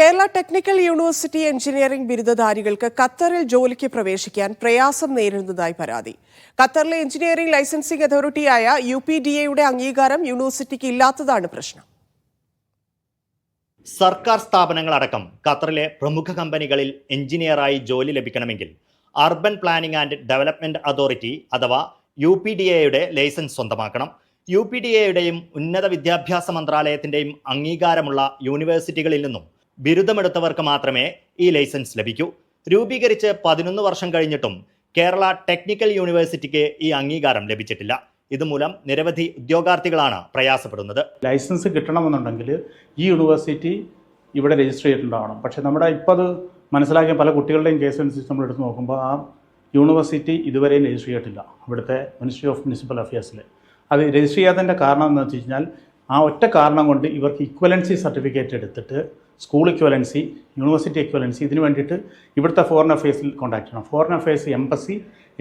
Kerala technical university engineering ബിരുദധാരികൾക്ക് ഖത്തറിൽ ജോലിക്ക് പ്രവേശിക്കാൻ പ്രയാസം നേരിടുന്നതായി പരാതി. ഖത്തറിലെ എഞ്ചിനീയറിംഗ് ലൈസൻസിംഗ് അതോറിറ്റിയായ യു പി ഡി എയുടെ അംഗീകാരം യൂണിവേഴ്സിറ്റിക്ക് ഇല്ലാത്തതാണ് പ്രശ്നം. സർക്കാർ സ്ഥാപനങ്ങളടക്കം ഖത്തറിലെ പ്രമുഖ കമ്പനികളിൽ എഞ്ചിനീയറായി ജോലി ലഭിക്കണമെങ്കിൽ urban planning and development authority അഥവാ യു പി ഡി എയുടെ ലൈസൻസ് സ്വന്തമാക്കണം. യു പി ഡി എയുടെയും ഉന്നത വിദ്യാഭ്യാസ മന്ത്രാലയത്തിന്റെയും അംഗീകാരമുള്ള യൂണിവേഴ്സിറ്റികളിൽ നിന്നും ബിരുദമെടുത്തവർക്ക് മാത്രമേ ഈ ലൈസൻസ് ലഭിക്കൂ. രൂപീകരിച്ച് പതിനൊന്ന് വർഷം കഴിഞ്ഞിട്ടും കേരള ടെക്നിക്കൽ യൂണിവേഴ്സിറ്റിക്ക് ഈ അംഗീകാരം ലഭിച്ചിട്ടില്ല. ഇതുമൂലം നിരവധി ഉദ്യോഗാർത്ഥികളാണ് പ്രയാസപ്പെടുന്നത്. ലൈസൻസ് കിട്ടണമെന്നുണ്ടെങ്കിൽ ഈ യൂണിവേഴ്സിറ്റി ഇവിടെ രജിസ്റ്റർ ചെയ്തിട്ടുണ്ടാവണം. പക്ഷേ നമ്മുടെ ഇപ്പോൾ അത് മനസ്സിലാക്കിയ പല കുട്ടികളുടെയും കേസ് അനുസരിച്ച് നമ്മൾ എടുത്ത് നോക്കുമ്പോൾ ആ യൂണിവേഴ്സിറ്റി ഇതുവരെയും രജിസ്റ്റർ ചെയ്തിട്ടില്ല. ഇവിടുത്തെ മിനിസ്ട്രി ഓഫ് മുനിസിപ്പൽ അഫയേഴ്സിൽ അത് രജിസ്റ്റർ ചെയ്യാത്തതിന്റെ കാരണം എന്ന് വെച്ച് കഴിഞ്ഞാൽ ആ ഒറ്റ കാരണം കൊണ്ട് ഇവർക്ക് ഇക്വലൻസി സർട്ടിഫിക്കറ്റ് എടുത്തിട്ട് സ്കൂൾ ഇക്വലൻസി യൂണിവേഴ്സിറ്റി ഇക്വലൻസി ഇതിന് വേണ്ടിയിട്ട് ഇവിടുത്തെ ഫോറിൻ അഫയേഴ്സിൽ കോൺടാക്ട് ചെയ്യണം. ഫോറിൻ അഫയേഴ്സ് എംബസി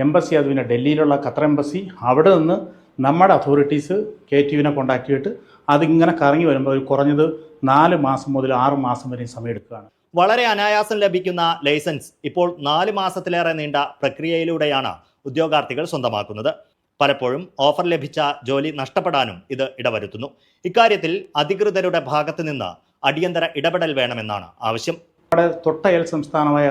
എംബസി അത് പിന്നെ ഡൽഹിയിലുള്ള ഖത്തർ എംബസി അവിടെ നിന്ന് നമ്മുടെ അതോറിറ്റീസ് കെ ടി യുവിനെ കോൺടാക്ട് ചെയ്തിട്ട് അതിങ്ങനെ കറങ്ങി വരുമ്പോൾ കുറഞ്ഞത് നാല് മാസം മുതൽ ആറ് മാസം വരെ സമയമെടുക്കുകയാണ് വളരെ അനായാസം ലഭിക്കുന്ന ലൈസൻസ് ഇപ്പോൾ നാല് മാസത്തിലേറെ നീണ്ട പ്രക്രിയയിലൂടെയാണ് ഉദ്യോഗാർത്ഥികൾ സ്വന്തമാക്കുന്നത്. പലപ്പോഴും ഓഫർ ലഭിച്ച ജോലി നഷ്ടപ്പെടാനും ഇത് ഇടവരുത്തുന്നു. ഇക്കാര്യത്തിൽ അധികൃതരുടെ ഭാഗത്തു നിന്ന് അടിയന്തര ഇടപെടൽ വേണമെന്നാണ് ആവശ്യം. നമ്മുടെ തൊട്ടയൽ സംസ്ഥാനമായ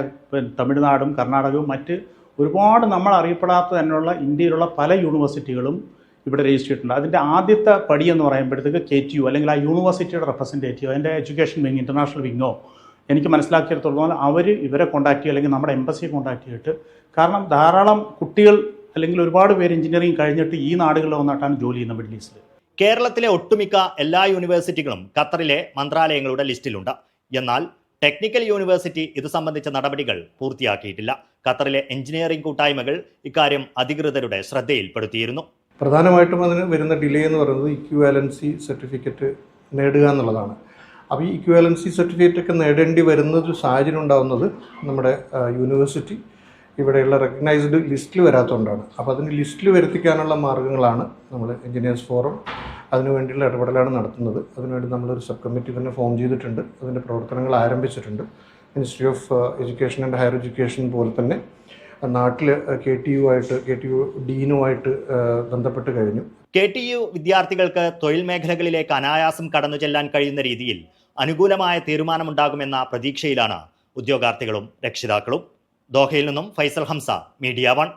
തമിഴ്നാടും കർണാടകവും മറ്റ് ഒരുപാട് നമ്മൾ അറിയപ്പെടാത്ത തന്നെയുള്ള ഇന്ത്യയിലുള്ള പല യൂണിവേഴ്സിറ്റികളും ഇവിടെ രജിസ്റ്റർ ചെയ്തിട്ടുണ്ട് അതിന്റെ ആദ്യത്തെ പടി എന്ന് പറയുമ്പോഴത്തേക്ക് കെ ടി യു അല്ലെങ്കിൽ ആ യൂണിവേഴ്സിറ്റിയുടെ റെപ്രസെന്റേറ്റീവ് അതിന്റെ എഡ്യൂക്കേഷൻ വിങ് ഇന്റർനാഷണൽ വിങ്ങോ എനിക്ക് മനസ്സിലാക്കിയെടുത്തോളം അവർ ഇവരെ കോൺടാക്ട് ചെയ്യുക അല്ലെങ്കിൽ നമ്മുടെ എംബസിയെ കോൺടാക്ട് ചെയ്തിട്ട് കാരണം ധാരാളം കുട്ടികൾ അല്ലെങ്കിൽ ഒരുപാട് പേര് എഞ്ചിനീയറിംഗ് കഴിഞ്ഞിട്ട് ഈ നാടുകളിൽ വന്നിട്ടാണ് ജോലി ചെയ്യുന്നത് മിഡിൽ ഈസ്റ്റിൽ കേരളത്തിലെ ഒട്ടുമിക്ക എല്ലാ യൂണിവേഴ്സിറ്റികളും ഖത്തറിലെ മന്ത്രാലയങ്ങളുടെ ലിസ്റ്റിലുണ്ട്. എന്നാൽ ടെക്നിക്കൽ യൂണിവേഴ്സിറ്റി ഇത് സംബന്ധിച്ച നടപടികൾ പൂർത്തിയാക്കിയിട്ടില്ല. ഖത്തറിലെ എഞ്ചിനീയറിംഗ് കൂട്ടായ്മകൾ ഇക്കാര്യം അധികൃതരുടെ ശ്രദ്ധയിൽപ്പെടുത്തിയിരുന്നു. പ്രധാനമായിട്ടും അതിന് വരുന്ന ഡിലേ എന്ന് പറയുന്നത് ഇക്വാലൻസി സർട്ടിഫിക്കറ്റ് നേടുക എന്നുള്ളതാണ്. അപ്പോൾ ഈ ഇക്വാലൻസി സർട്ടിഫിക്കറ്റ് ഒക്കെ നേടേണ്ടി വരുന്ന ഒരു സാഹചര്യം ഉണ്ടാകുന്നത് നമ്മുടെ യൂണിവേഴ്സിറ്റി ഇവിടെയുള്ള റെക്കഗ്നൈസ്ഡ് ലിസ്റ്റിൽ വരാത്തതുകൊണ്ടാണ് അപ്പോൾ അതിന് ലിസ്റ്റിൽ വരുത്തിക്കാനുള്ള മാർഗങ്ങളാണ് നമ്മൾ എഞ്ചിനീയേഴ്സ് ഫോറം അതിനു വേണ്ടിയുള്ള ഇടപെടലാണ് നടത്തുന്നത്. അതിനുവേണ്ടി നമ്മളൊരു സബ് കമ്മിറ്റി തന്നെ ഫോം ചെയ്തിട്ടുണ്ട്. അതിന്റെ പ്രവർത്തനങ്ങൾ ആരംഭിച്ചിട്ടുണ്ട്. Ministry of education and higher education പോലെ തന്നെ നാട്ടിൽ കെ ടി യു ആയിട്ട് കെ ടി യു ഡീനുമായിട്ട് ബന്ധപ്പെട്ട് കഴിഞ്ഞു. കെ ടി യു വിദ്യാർത്ഥികൾക്ക് തൊഴിൽ മേഖലകളിലേക്ക് അനായാസം കടന്നു ചെല്ലാൻ കഴിയുന്ന രീതിയിൽ അനുകൂലമായ തീരുമാനമുണ്ടാകുമെന്ന പ്രതീക്ഷയിലാണ് ഉദ്യോഗാർത്ഥികളും രക്ഷിതാക്കളും. ദോഹയിൽ നിന്നും ഫൈസൽ ഹംസ മീഡിയ വൺ.